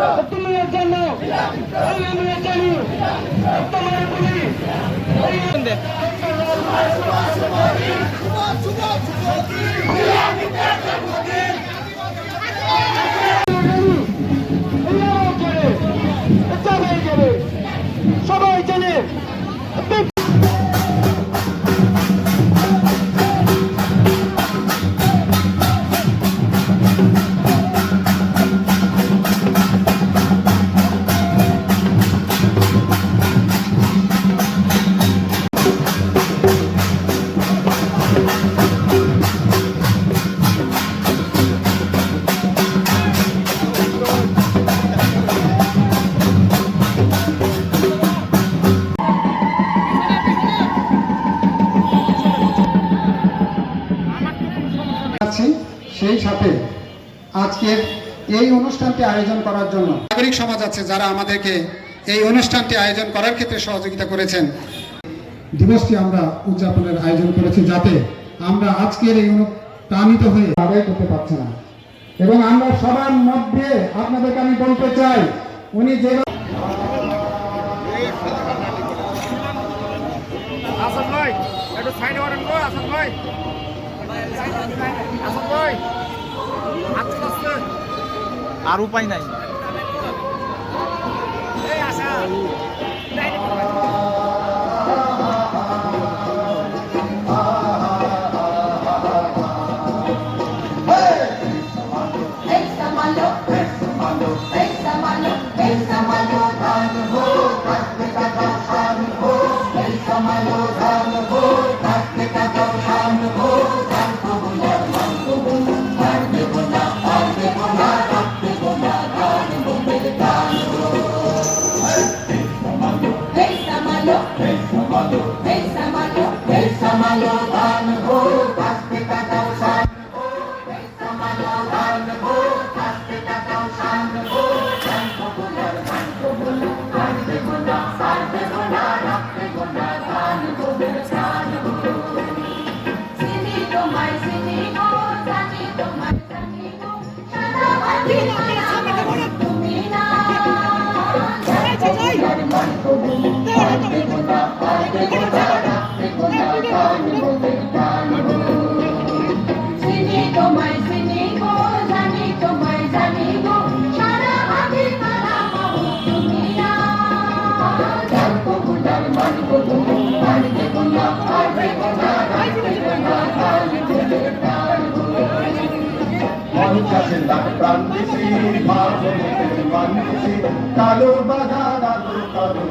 ಹತ್ತೊಂಬತ್ತು ಹೆಚ್ಚನ್ನು ಐದು ಹೆಚ್ಚನ್ನು ಹತ್ತೊಂಬತ್ತು ಕೋಟಿ ಐದು আজকের এই অনুষ্ঠানটি আয়োজন করার জন্য। নাগরিক সমাজ আছে যারা আমাদেরকে এই অনুষ্ঠানটি আয়োজন করার ক্ষেত্রে সহযোগিতা করেছেন। দিবসটি আমরা উদযাপনের আয়োজন করেছি যাতে আমরা আজকের এই অনুপ্রাণিত হয়ে আদায় করতে পারছি না। এবং আমরা সবার মধ্যে আপনাদেরকে আমি বলতে চাই উনি যে আসাদ ভাই একটু সাইডে করেন গো আসাদ ভাই আসাদ ভাই। আর উপায় নাই এই আসা Pésamalo, pésamalo, pésamalo, pésamalo, ধান হো, কাটতে কাটাও ধান হো, pésamalo, ধান হো, কাটতে কাটাও ধান Shanti, Om Shanti, the Shanti, বোমের ধান হো। পঞ্চাশ লাখ প্রাণ দিছি মা মান দিছি, কালো বাজার আলো কালো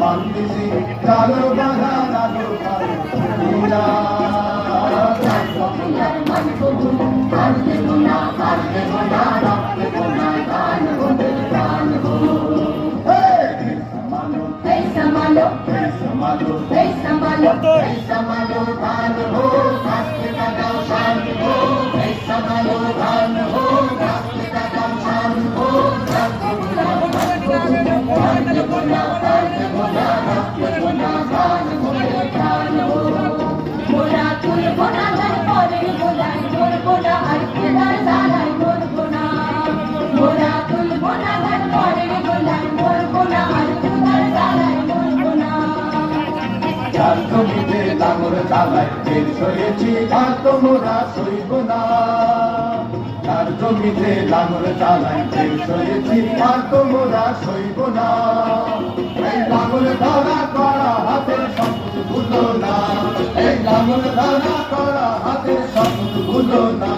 মান দিছি না, চার জমিতে বের সয়েছি আর সইব না। জমিতে সয়েছি আর সইব না। এই করা হাতের শপথ ভুলো না। এই করা শপথ ভুলো না।